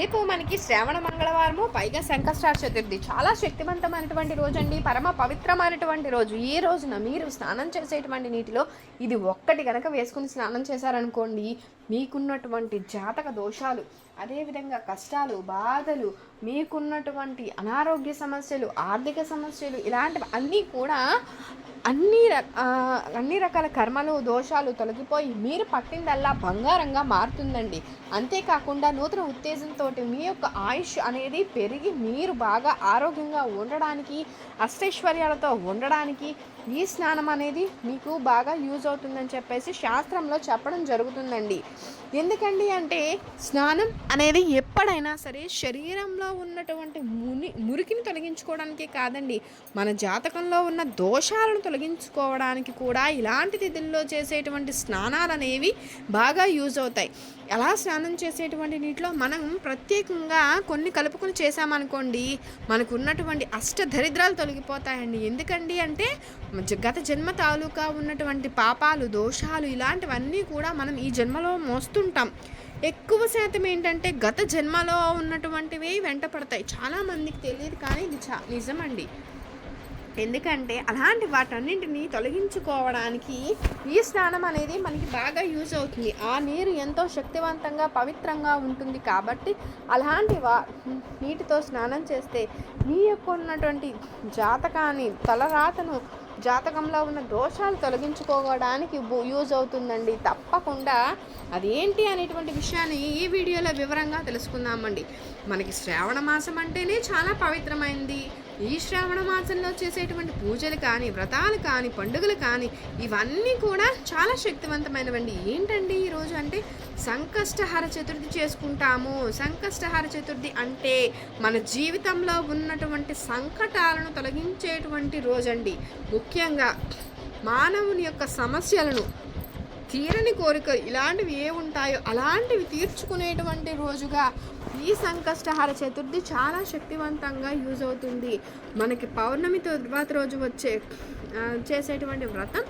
రేపు మనకి శ్రావణ మంగళవారము పైగా సంకష్టార చతుర్థి. చాలా శక్తివంతమైనటువంటి రోజు అండి పరమ పవిత్రమైనటువంటి రోజు. ఈ రోజున మీరు స్నానం చేసేటువంటి నీటిలో ఇది ఒక్కటి కనుక వేసుకుని స్నానం చేశారనుకోండి మీకున్నటువంటి జాతక దోషాలు అదేవిధంగా కష్టాలు బాధలు మీకున్నటువంటి అనారోగ్య సమస్యలు ఆర్థిక సమస్యలు ఇలాంటివి అన్నీ కూడా అన్ని ర- అన్ని రకాల కర్మలు దోషాలు తొలగిపోయి మీరు పట్టిందల్లా బంగారంగా మారుతుందండి. అంతేకాకుండా నూతన ఉత్తేజంతో మీ యొక్క ఆయుష్ అనేది పెరిగి మీరు బాగా ఆరోగ్యంగా ఉండడానికి అష్టైశ్వర్యాలతో ఉండడానికి ఈ స్నానం అనేది మీకు బాగా యూజ్ అవుతుందని చెప్పేసి శాస్త్రంలో చెప్పడం జరుగుతుందండి. ఎందుకండి అంటే స్నానం అనేది ఎప్పుడైనా సరే శరీరంలో ఉన్నటువంటి ముని మురికిని తొలగించుకోవడానికే కాదండి. మన జాతకంలో ఉన్న దోషాలను తొలగించుకోవడానికి కూడా ఇలాంటి తిథుల్లో చేసేటువంటి స్నానాలు అనేవి బాగా యూజ్ అవుతాయి. ఎలా స్నానం చేసేటువంటి నీటిలో మనం ప్రత్యేకంగా కొన్ని కలుపుకులు చేసామనుకోండి మనకు ఉన్నటువంటి అష్ట దరిద్రాలు తొలగిపోతాయండి. ఎందుకండి అంటే గత జన్మ తాలూకా ఉన్నటువంటి పాపాలు దోషాలు ఇలాంటివన్నీ కూడా మనం ఈ జన్మలో మోస్తుంటాం. ఎక్కువ శాతం ఏంటంటే గత జన్మలో ఉన్నటువంటివి వెంట పడతాయి చాలామందికి తెలియదు కానీ ఇది చా నిజమండి. ఎందుకంటే అలాంటి వాటన్నింటినీ తొలగించుకోవడానికి ఈ స్నానం అనేది మనకి బాగా యూజ్ అవుతుంది. ఆ నీరు ఎంతో శక్తివంతంగా పవిత్రంగా ఉంటుంది కాబట్టి అలాంటి వా నీటితో స్నానం చేస్తే మీ యొక్క ఉన్నటువంటి జాతకాన్ని తలరాతను జాతకంలో ఉన్న దోషాలు తొలగించుకోవడానికి యూజ్ అవుతుందండి. తప్పకుండా అదేంటి అనేటువంటి విషయాన్ని ఈ వీడియోలో వివరంగా తెలుసుకుందామండి. మనకి శ్రావణ మాసం అంటేనే చాలా పవిత్రమైంది. ఈ శ్రావణ మాసంలో చేసేటువంటి పూజలు కానీ వ్రతాలు కానీ పండుగలు కానీ ఇవన్నీ కూడా చాలా శక్తివంతమైనవండి. ఏంటండి ఈరోజు అంటే సంకష్టహర చతుర్థి చేసుకుంటాము. సంకష్టహర చతుర్థి అంటే మన జీవితంలో ఉన్నటువంటి సంకటాలను తొలగించేటువంటి రోజండి. ముఖ్యంగా మానవుని యొక్క సమస్యలను తీరని కోరిక ఇలాంటివి ఏ ఉంటాయో అలాంటివి తీర్చుకునేటువంటి రోజుగా ఈ సంకష్టహార చతుర్థి చాలా శక్తివంతంగా యూజ్ అవుతుంది. మనకి పౌర్ణమి తర్వాత రోజు వచ్చే చేసేటువంటి వ్రతం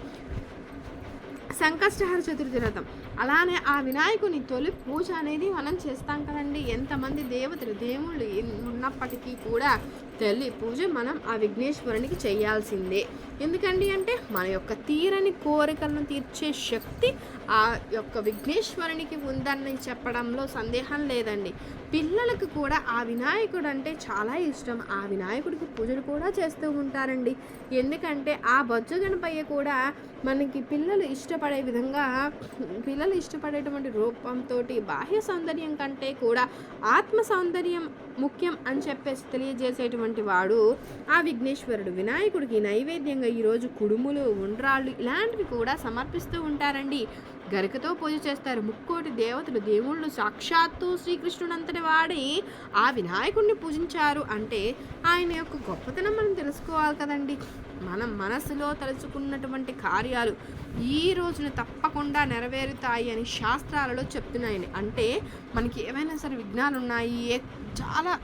సంకష్టహార చతుర్థి వ్రతం. అలానే ఆ వినాయకుని తొలి పూజ అనేది మనం చేస్తాం కదండి. ఎంతమంది దేవతలు దేవుళ్ళు ఉన్నప్పటికీ కూడా తల్లి పూజ మనం ఆ విఘ్నేశ్వరునికి చేయాల్సిందే. ఎందుకండి అంటే మన యొక్క తీరని కోరికలను తీర్చే శక్తి ఆ యొక్క విఘ్నేశ్వరునికి ఉందని చెప్పడంలో సందేహం లేదండి. పిల్లలకు కూడా ఆ వినాయకుడు అంటే చాలా ఇష్టం. ఆ వినాయకుడికి పూజలు కూడా చేస్తూ ఉంటారండి. ఎందుకంటే ఆ బొజ్జ గణపయ్య కూడా మనకి పిల్లలు ఇష్టపడే విధంగా పిల్లలు ఇష్టపడేటువంటి రూపంతో బాహ్య సౌందర్యం కంటే కూడా ఆత్మ సౌందర్యం ముఖ్యం అని చెప్పేసి తెలియజేసేటువంటి వాడు ఆ విఘ్నేశ్వరుడు. వినాయకుడికి నైవేద్యంగా ఈరోజు కుడుములు ఉండ్రాళ్ళు ఇలాంటివి కూడా సమర్పిస్తూ ఉంటారండి. గరికతో పూజ చేస్తారు. ముక్కోటి దేవతలు దేవుళ్ళు సాక్షాత్తు శ్రీకృష్ణుడంతటి వాడి. ఆ వినాయకుడిని పూజించారు అంటే ఆయన యొక్క గొప్పతనం మనం తెలుసుకోవాలి కదండి. మనం మనసులో తలుచుకున్నటువంటి కార్యాలు ఈ రోజున తప్పకుండా నెరవేరుతాయి అని శాస్త్రాలలో చెప్తున్నాయండి. అంటే మనకి ఏవైనా సరే విఘ్నాలు ఉన్నాయి చాలా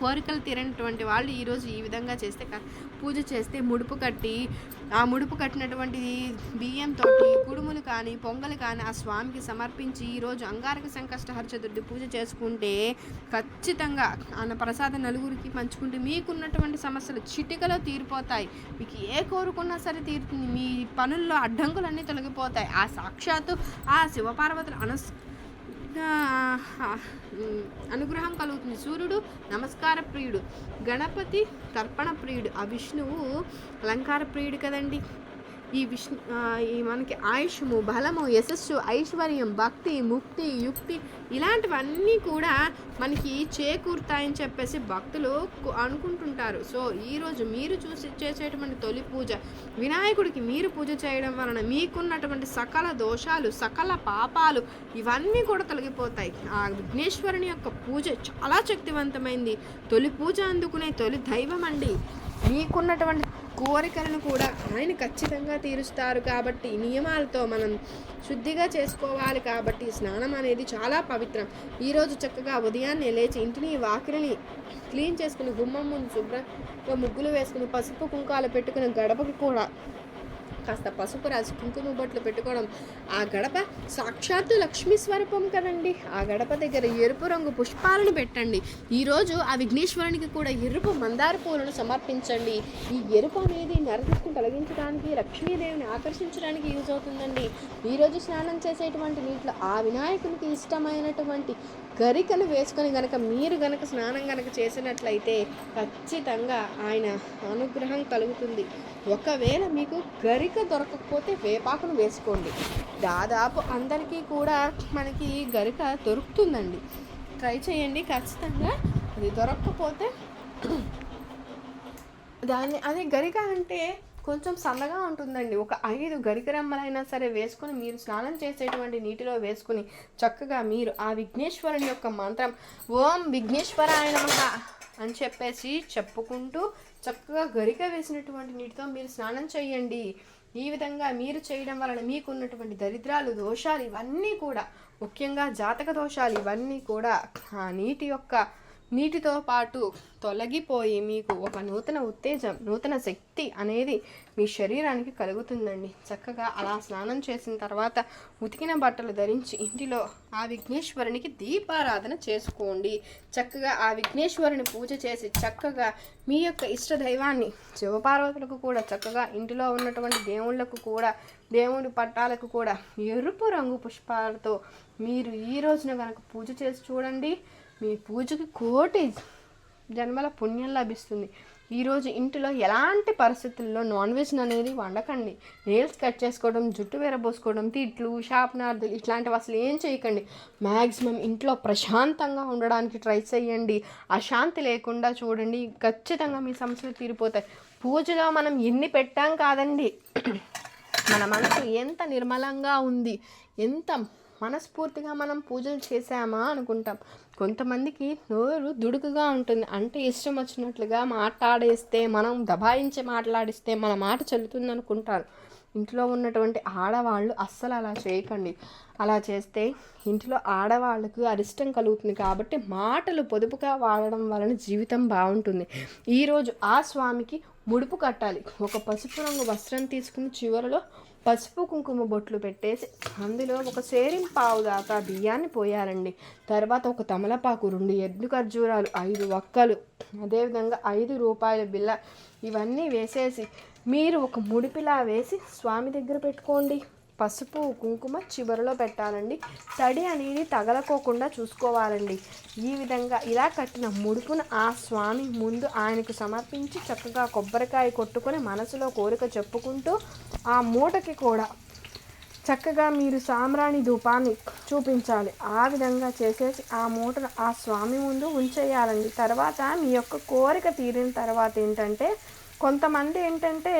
కోరికలు తీరనటువంటి వాళ్ళు ఈరోజు ఈ విధంగా చేస్తే పూజ చేస్తే ముడుపు కట్టి ఆ ముడుపు కట్టినటువంటి బియ్యంతో కుడుములు కానీ పొంగలు కానీ ఆ స్వామికి సమర్పించి ఈరోజు అంగారక సంకష్టహర చతుర్థి పూజ చేసుకుంటే ఖచ్చితంగా ఆయన ప్రసాదం నలుగురికి పంచుకుంటే మీకున్నటువంటి సమస్యలు చిటికలో తీరిపోతాయి. మీకు ఏ కోరుకున్నా సరే తీరుతుంది. మీ పనుల్లో అడ్డంకులన్నీ తొలగిపోతాయి. ఆ సాక్షాత్తు ఆ శివపార్వతులు అనస్ అనుగ్రహం కలుగుతుంది. సూర్యుడు నమస్కార ప్రియుడు. గణపతి తర్పణ ప్రియుడు. ఆ విష్ణువు అలంకార ప్రియుడు కదండి. ఈ విష్ణు ఈ మనకి ఆయుష్ము బలము యశస్సు ఐశ్వర్యం భక్తి ముక్తి యుక్తి ఇలాంటివన్నీ కూడా మనకి చేకూరుతాయని చెప్పేసి భక్తులు అనుకుంటుంటారు. సో ఈరోజు మీరు చూసి చేసేటువంటి తొలి పూజ వినాయకుడికి మీరు పూజ చేయడం వలన మీకున్నటువంటి సకల దోషాలు సకల పాపాలు ఇవన్నీ కూడా తొలగిపోతాయి. ఆ విఘ్నేశ్వరుని యొక్క పూజ చాలా శక్తివంతమైంది. తొలి పూజ అందుకునే తొలి దైవం అండి మీకున్నటువంటి కోరికలను కూడా ఆయన ఖచ్చితంగా తీరుస్తారు కాబట్టి నియమాలతో మనం శుద్ధిగా చేసుకోవాలి కాబట్టి స్నానం అనేది చాలా పవిత్రం. ఈరోజు చక్కగా ఉదయాన్నే లేచి ఇంటిని వాకిలిని క్లీన్ చేసుకుని గుమ్మం ముందు శుభ్రంగా ముగ్గులు వేసుకుని పసుపు కుంకాలు పెట్టుకుని గడపకి కూడా కాస్త పసుపు రాసి కుంకుమ బొట్లు పెట్టుకోవడం. ఆ గడప సాక్షాత్తు లక్ష్మీ స్వరూపం కదండి. ఆ గడప దగ్గర ఎరుపు రంగు పుష్పాలను పెట్టండి. ఈరోజు ఆ విఘ్నేశ్వరునికి కూడా ఎరుపు మందార పూలను సమర్పించండి. ఈ ఎరుపు అనేది నరదృష్టిని తొలగించడానికి లక్ష్మీదేవిని ఆకర్షించడానికి యూజ్ అవుతుందండి. ఈరోజు స్నానం చేసేటువంటి నీటిలో ఆ వినాయకునికి ఇష్టమైనటువంటి గరికను వేసుకొని గనక మీరు గనక స్నానం గనక చేసినట్లయితే ఖచ్చితంగా ఆయన అనుగ్రహం కలుగుతుంది. ఒకవేళ మీకు గరిక దొరకకపోతే వేపాకును వేసుకోండి. దాదాపు అందరికీ కూడా మనకి గరిక దొరుకుతుందండి. ట్రై చేయండి ఖచ్చితంగా అది దొరకకపోతే దాన్ని అదే గరిక అంటే కొంచెం సన్నగా ఉంటుందండి. ఒక ఐదు గరికరమ్మలైనా సరే వేసుకొని మీరు స్నానం చేసేటువంటి నీటిలో వేసుకుని చక్కగా మీరు ఆ విఘ్నేశ్వరుని యొక్క మంత్రం ఓం విఘ్నేశ్వరాయ అని చెప్పేసి చెప్పుకుంటూ చక్కగా గరిక వేసినటువంటి నీటితో మీరు స్నానం చేయండి. ఈ విధంగా మీరు చేయడం వలన మీకున్నటువంటి దరిద్రాలు దోషాలు ఇవన్నీ కూడా ముఖ్యంగా జాతక దోషాలు ఇవన్నీ కూడా ఆ నీటి యొక్క నీటితో పాటు తొలగిపోయి మీకు ఒక నూతన ఉత్తేజం నూతన శక్తి అనేది మీ శరీరానికి కలుగుతుందండి. చక్కగా అలా స్నానం చేసిన తర్వాత ఉతికిన బట్టలు ధరించి ఇంటిలో ఆ విఘ్నేశ్వరునికి దీపారాధన చేసుకోండి. చక్కగా ఆ విఘ్నేశ్వరుని పూజ చేసి చక్కగా మీ యొక్క ఇష్ట దైవాన్ని శివపార్వతులకు కూడా చక్కగా ఇంటిలో ఉన్నటువంటి దేవుళ్ళకు కూడా దేవుడి పట్టాలకు కూడా ఎరుపు రంగు పుష్పాలతో మీరు ఈ రోజున కనుక పూజ చేసి చూడండి. మీ పూజకి కోటి జన్మల పుణ్యం లభిస్తుంది. ఈరోజు ఇంటిలో ఎలాంటి పరిస్థితుల్లో నాన్ వెజ్ అనేది వండకండి. నేల్స్ కట్ చేసుకోవడం జుట్టు వేరబోసుకోవడం తిట్లు షాప్నార్థులు ఇట్లాంటివి అసలు ఏం చేయకండి. మ్యాక్సిమం ఇంట్లో ప్రశాంతంగా ఉండడానికి ట్రై చేయండి. అశాంతి లేకుండా చూడండి. ఖచ్చితంగా మీ సమస్యలు తీరిపోతాయి. పూజలో మనం ఎన్ని పెట్టాం కాదండి. మన మనసు ఎంత నిర్మలంగా ఉంది. ఎంత మనస్ఫూర్తిగా మనం పూజలు చేసామా అనుకుంటాం. కొంతమందికి నోరు దుడుకుగా ఉంటుంది. అంటే ఇష్టం వచ్చినట్లుగా మాట్లాడేస్తే మనం దబాయించి మాట్లాడిస్తే మన మాట చెల్లుతుంది అనుకుంటారు ఇంట్లో ఉన్నటువంటి ఆడవాళ్ళు అస్సలు అలా చేయకండి. అలా చేస్తే ఇంట్లో ఆడవాళ్ళకు అరిష్టం కలుగుతుంది కాబట్టి మాటలు పొదుపుగా వాడడం వలన జీవితం బాగుంటుంది. ఈరోజు ఆ స్వామికి ముడుపు కట్టాలి. ఒక పసుపు రంగు వస్త్రం తీసుకుని చివరలో పసుపు కుంకుమ బొట్లు పెట్టేసి అందులో ఒక సేరిం పావు దాకా బియ్యాన్ని పోయాలండి. తర్వాత ఒక తమలపాకు రెండు ఎద్దు ఖర్జూరాలు ఐదు వక్కలు అదేవిధంగా ఐదు రూపాయల బిల్ల ఇవన్నీ వేసేసి మీరు ఒక ముడిపిలా వేసి స్వామి దగ్గర పెట్టుకోండి. పసుపు కుంకుమ చివరిలో పెట్టాలండి. తడి అనేది తగలకోకుండా చూసుకోవాలండి. ఈ విధంగా ఇలా కట్టిన ముడుపును ఆ స్వామి ముందు ఆయనకు సమర్పించి చక్కగా కొబ్బరికాయ కొట్టుకొని మనసులో కోరిక చెప్పుకుంటూ ఆ మూటకి కూడా చక్కగా మీరు సామ్రాణి ధూపాన్ని చూపించాలి. ఆ విధంగా చేసేసి ఆ మూటను ఆ స్వామి ముందు ఉంచేయాలండి. తర్వాత మీ యొక్క కోరిక తీరిన తర్వాత ఏంటంటే కొంతమంది ఏంటంటే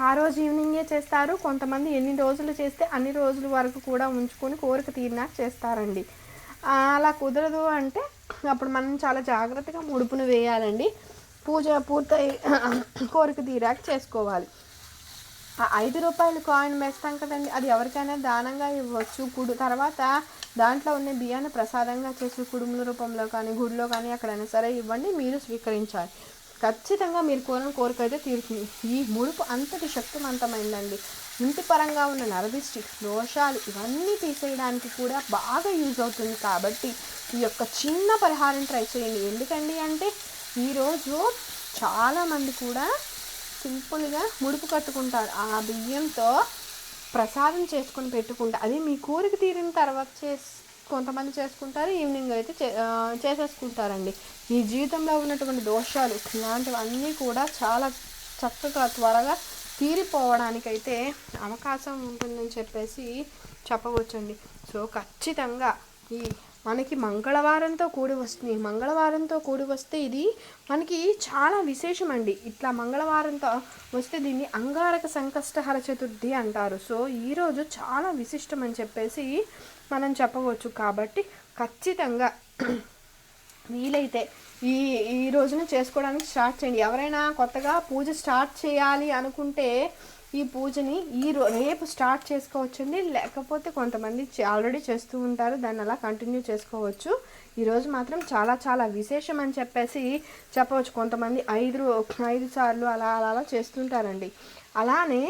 ఆ రోజు ఈవినింగే చేస్తారు? కొంతమంది ఎన్ని రోజులు చేస్తే అన్ని రోజుల వరకు కూడా ఉంచుకొని కోరిక తీరినాక చేస్తారండి. అలా కుదరదు అంటే అప్పుడు మనం చాలా జాగ్రత్తగా ముడుపును వేయాలండి. పూజ పూర్తయి కోరిక తీరాక చేసుకోవాలి. ఆ ఐదు రూపాయలు కాయిన్ వేస్తాం కదండి. అది ఎవరికైనా దానంగా ఇవ్వచ్చు. కుడు తర్వాత దాంట్లో ఉన్న బియ్యాన్ని ప్రసాదంగా చేసి కుడుముల రూపంలో కానీ గుడిలో కానీ ఎక్కడైనా సరే ఇవ్వండి. మీరు స్వీకరించాలి. ఖచ్చితంగా మీరు కోరిన కోరిక అయితే తీరుతుంది. ఈ ముడుపు అంతటి శక్తివంతమైందండి. ఇంటి పరంగా ఉన్న నరదిష్టి దోషాలు ఇవన్నీ తీసేయడానికి కూడా బాగా యూజ్ అవుతుంది కాబట్టి ఈ యొక్క చిన్న పరిహారం ట్రై చేయండి. ఎందుకండి అంటే ఈరోజు చాలామంది కూడా సింపుల్గా ముడుపు కట్టుకుంటారు. ఆ బియ్యంతో ప్రసాదం చేసుకొని పెట్టుకుంటే అది మీ కోరిక తీరిన తర్వాత చేసి కొంతమంది చేసుకుంటారు ఈవినింగ్ అయితే చే చేసేసుకుంటారండి. ఈ జీవితంలో ఉన్నటువంటి దోషాలు ఇలాంటివన్నీ కూడా చాలా చక్కగా త్వరగా తీరిపోవడానికైతే అవకాశం ఉంటుందని చెప్పేసి చెప్పవచ్చండి. సో ఖచ్చితంగా ఈ మనకి మంగళవారంతో కూడి వస్తుంది మంగళవారంతో కూడి వస్తే ఇది మనకి చాలా విశేషం అండి ఇట్లా మంగళవారంతో వస్తే దీన్ని అంగారక సంకష్టహర చతుర్థి అంటారు. సో ఈరోజు చాలా విశిష్టం అని చెప్పేసి మనం చెప్పవచ్చు కాబట్టి ఖచ్చితంగా వీలైతే ఈ ఈ రోజున చేసుకోవడానికి స్టార్ట్ చేయండి. ఎవరైనా కొత్తగా పూజ స్టార్ట్ చేయాలి అనుకుంటే ఈ పూజని ఈ రో రేపు స్టార్ట్ చేసుకోవచ్చండి. లేకపోతే కొంతమంది ఆల్రెడీ చేస్తూ ఉంటారు. దాన్ని అలా కంటిన్యూ చేసుకోవచ్చు. ఈరోజు మాత్రం చాలా చాలా విశేషం అని చెప్పేసి చెప్పవచ్చు. కొంతమంది ఐదు ఐదు సార్లు అలా అలా అలా చేస్తుంటారండి. అలానే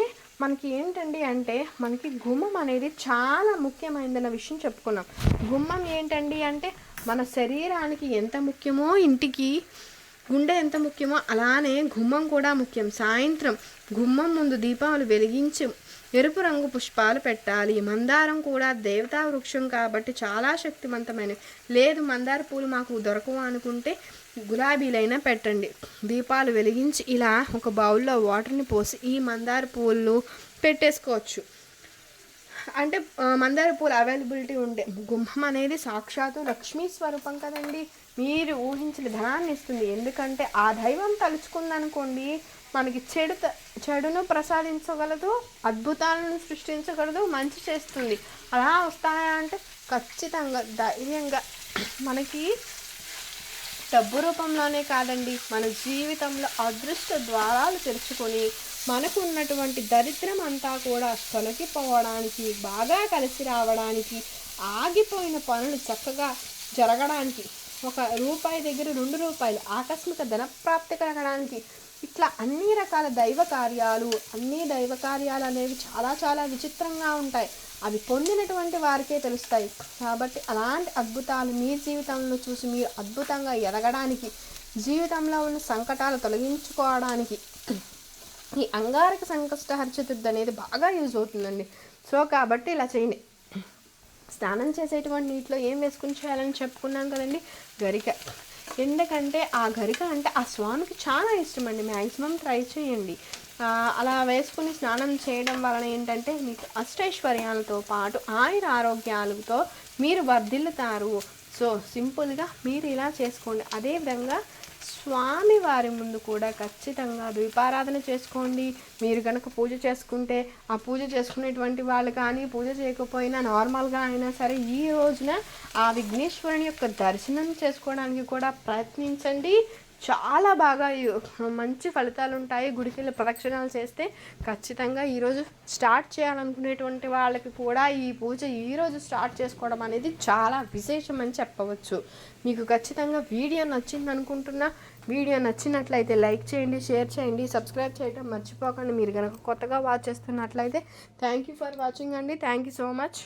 మనకి ఏంటండి అంటే మనకి గుమ్మం అనేది చాలా ముఖ్యమైనదన్న విషయం చెప్పుకున్నాం. గుమ్మం ఏంటండి అంటే మన శరీరానికి ఎంత ముఖ్యమో ఇంటికి గుండె ఎంత ముఖ్యమో అలానే గుమ్మం కూడా ముఖ్యం. సాయంత్రం గుమ్మం ముందు దీపాలు వెలిగించి ఎరుపు రంగు పుష్పాలు పెట్టాలి. మందారం కూడా దేవతా వృక్షం కాబట్టి చాలా శక్తివంతమైనవి లేదు మందార పూలు మాకు దొరకవు అనుకుంటే గులాబీలైనా పెట్టండి. దీపాలు వెలిగించి ఇలా ఒక బౌల్లో వాటర్ని పోసి ఈ మందార పూలు పెట్టేసుకోవచ్చు. అంటే మందార పూలు అవైలబిలిటీ ఉండే. గుమ్మం అనేది సాక్షాత్తు లక్ష్మీ స్వరూపం కదండి. మీరు ఊహించిన ధనాన్ని ఇస్తుంది. ఎందుకంటే ఆ దైవం తలుచుకుందనుకోండి మనకి చెడు త- చెడును ప్రసాదించగలదు అద్భుతాలను సృష్టించగలదు మంచి చేస్తుంది. అలా వస్తాయా అంటే ఖచ్చితంగా ధైర్యంగా మనకి డబ్బు రూపంలోనే కాదండి. మన జీవితంలో అదృష్ట ద్వారాలు తెరుచుకొని మనకు ఉన్నటువంటి దరిద్రం అంతా కూడా తొలగిపోవడానికి బాగా కలిసి రావడానికి ఆగిపోయిన పనులు చక్కగా జరగడానికి ఒక రూపాయి దగ్గర రెండు రూపాయలు ఆకస్మిక ధనప్రాప్తి కలగడానికి ఇట్లా అన్ని రకాల దైవ కార్యాలు అన్ని దైవ కార్యాలు అనేవి చాలా చాలా విచిత్రంగా ఉంటాయి. అవి పొందినటువంటి వారికే తెలుస్తాయి. కాబట్టి అలాంటి అద్భుతాలు మీ జీవితంలో చూసి మీరు అద్భుతంగా ఎదగడానికి జీవితంలో ఉన్న సంకటాలు తొలగించుకోవడానికి ఈ అంగారక సంకష్టహర చతుర్థి అనేది బాగా యూజ్ అవుతుందండి. సో కాబట్టి ఇలా చేయండి. స్నానం చేసేటువంటి నీటిలో ఏం వేసుకుని చేయాలని చెప్పుకున్నాం కదండి? గరిక. ఎందుకంటే ఆ గరిక అంటే ఆ స్వామికి చాలా ఇష్టం అండి మ్యాక్సిమం ట్రై చేయండి. అలా వేసుకుని స్నానం చేయడం వలన ఏంటంటే మీకు అష్టైశ్వర్యాలతో పాటు ఆయుర ఆరోగ్యాలతో మీరు వర్ధిల్లుతారు. సో సింపుల్గా మీరు ఇలా చేసుకోండి. అదేవిధంగా స్వామి వారి ముందు కూడా ఖచ్చితంగా ద్వీపారాధన చేసుకోండి. మీరు కనుక పూజ చేసుకుంటే ఆ పూజ చేసుకునేటువంటి వాళ్ళు కానీ పూజ చేయకపోయినా నార్మల్గా అయినా సరే ఈ రోజున ఆ విఘ్నేశ్వరుని యొక్క దర్శనం చేసుకోవడానికి కూడా ప్రయత్నించండి. చాలా బాగా మంచి ఫలితాలు ఉంటాయి. గుడికి వెళ్ళి ప్రదక్షిణాలు చేస్తే ఖచ్చితంగా ఈరోజు స్టార్ట్ చేయాలనుకునేటువంటి వాళ్ళకి కూడా ఈ పూజ ఈరోజు స్టార్ట్ చేసుకోవడం అనేది చాలా విశేషం అని చెప్పవచ్చు. మీకు ఖచ్చితంగా వీడియో నచ్చింది అనుకుంటున్నా వీడియో నచ్చినట్లయితే లైక్ చేయండి షేర్ చేయండి సబ్స్క్రైబ్ చేయడం మర్చిపోకండి. మీరు కనుక కొత్తగా వాచ్ చేస్తున్నట్లయితే థ్యాంక్ యూ ఫర్ వాచింగ్ అండి. Thank you so much.